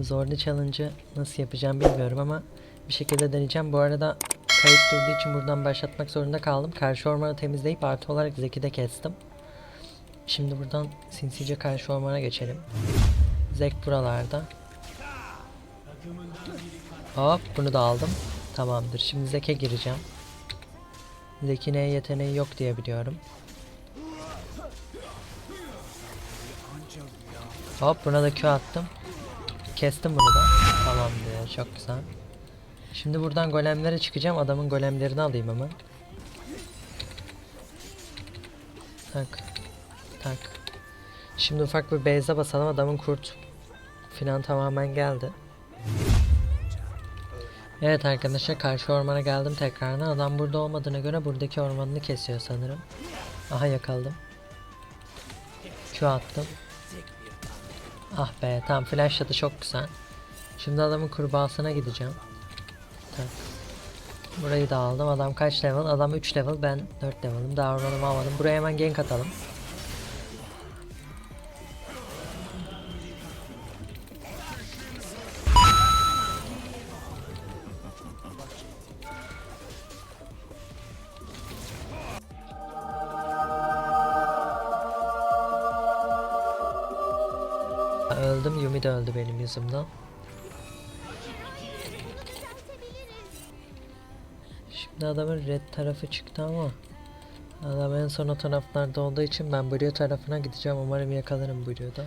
Zorlu challenge'ı nasıl yapacağım bilmiyorum ama bir şekilde deneyeceğim. Bu arada kayıt durduğu için buradan başlatmak zorunda kaldım. Karşı ormanı temizleyip artı olarak Zeki de kestim. Şimdi buradan sinsice karşı ormana geçelim. Zek buralarda. Hop bunu da aldım. Tamamdır. Şimdi Zek'e gireceğim. Zeki'ne yeteneği yok diye biliyorum. Hop buna da Q attım. Kestim bunu da. Tamamdır. Çok güzel. Şimdi buradan golemlere çıkacağım. Adamın golemlerini alayım hemen. Tak. Tak. Şimdi ufak bir base'e basalım. Adamın kurt filan tamamen geldi. Evet arkadaşlar karşı ormana geldim tekrardan. Adam burada olmadığına göre buradaki ormanını kesiyor sanırım. Aha yakaladım. Q attım. Ah be tam flashladı çok güzel. Şimdi adamın kurbağasına gideceğim. Tak. Burayı da aldım. Adam kaç level? Adam 3 level. Ben 4 level'ım. Daha ormanımı almadım. Buraya hemen gank atalım. Öldüm. Yumi de öldü benim yüzümden. Şimdi adamın red tarafı çıktı ama Adam en son o taraflarda olduğu için ben Blue tarafına gideceğim. Umarım yakalarım Blue'da.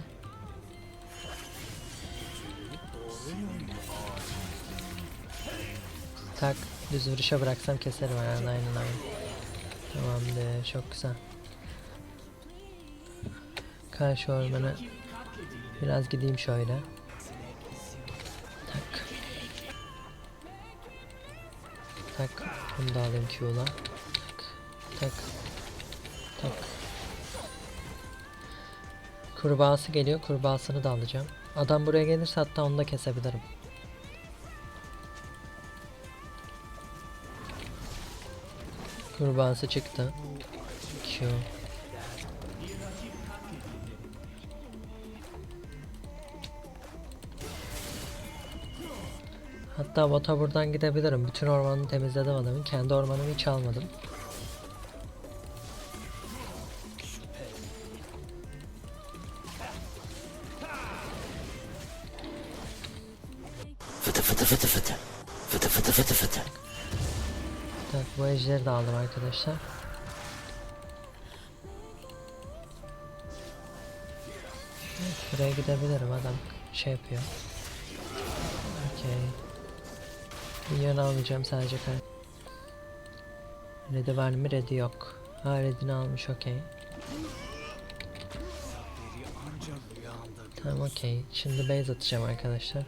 Tak düz vuruşa bıraksam keserim herhalde aynen aynen. Tamamdır çok güzel. Karşı ormana biraz gideyim şöyle. Tak. Tak. Bunu da alayım Q'la. Tak. Tak. Tak. Kurbağası geliyor. Kurbağasını da alacağım. Adam buraya gelirse hatta onu da kesebilirim. Kurbağası çıktı. Q. Hatta bota buradan gidebilirim. Bütün ormanı temizledim adamın. Kendi ormanımı hiç almadım. Fıtı fıtı fıtı fıtı. Fıtı fıtı fıtı fıtı. Evet, bu ejderi de aldım arkadaşlar. Evet, Buraya gidebilirim adam şey yapıyor. Okey. Milyon almayacağım sadece kar. Red'i var mı? Red'i yok. Ha Red'ini almış okey. Tamam okey. Şimdi base atacağım arkadaşlar.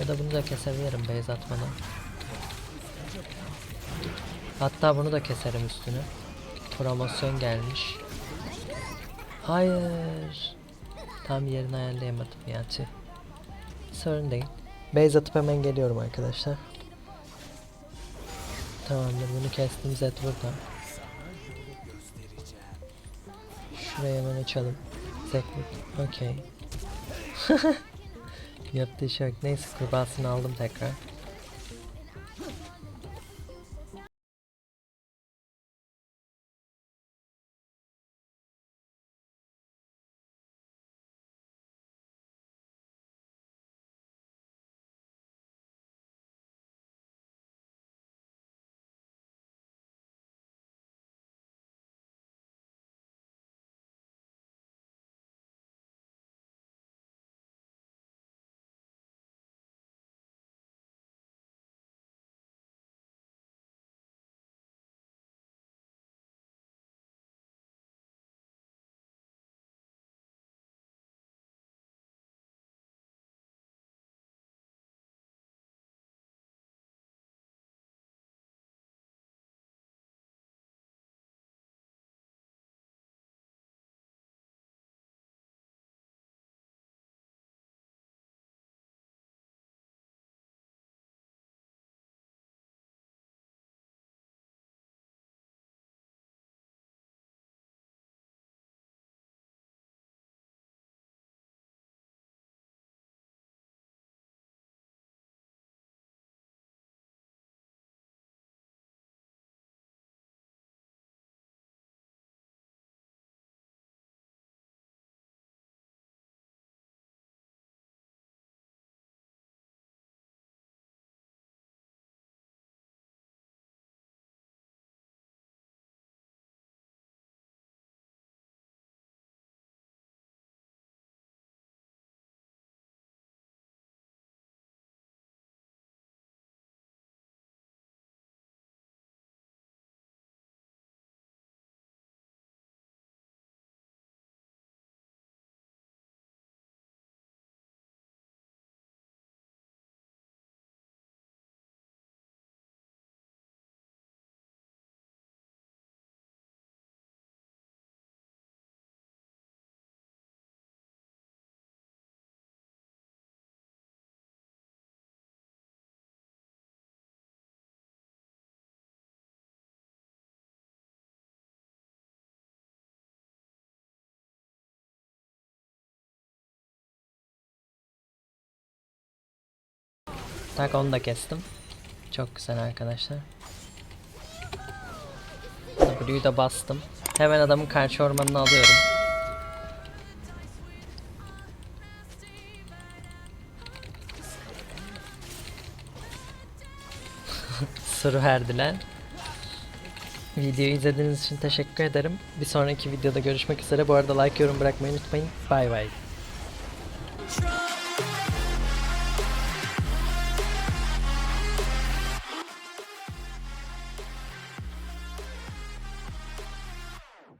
Ya da bunu da kesebilirim base atmadan. Hatta bunu da keserim üstüne. Promosyon gelmiş. Hayır. Tam yerini ayarlayamadım ya tüh. Sorun değil. Base atıp hemen geliyorum arkadaşlar. Tamamdır bunu kestim Zed burada. Şuraya hemen açalım. Zed burada. Okey. Yaptığı şey yok. Neyse kurbağasını aldım tekrar. Tak onu da kestim. Çok güzel arkadaşlar. W'yu da bastım. Hemen adamın karşı ormanını alıyorum. Suru herdiler. Videoyu izlediğiniz için teşekkür ederim. Bir sonraki videoda görüşmek üzere. Bu arada like yorum bırakmayı unutmayın. Bay bay.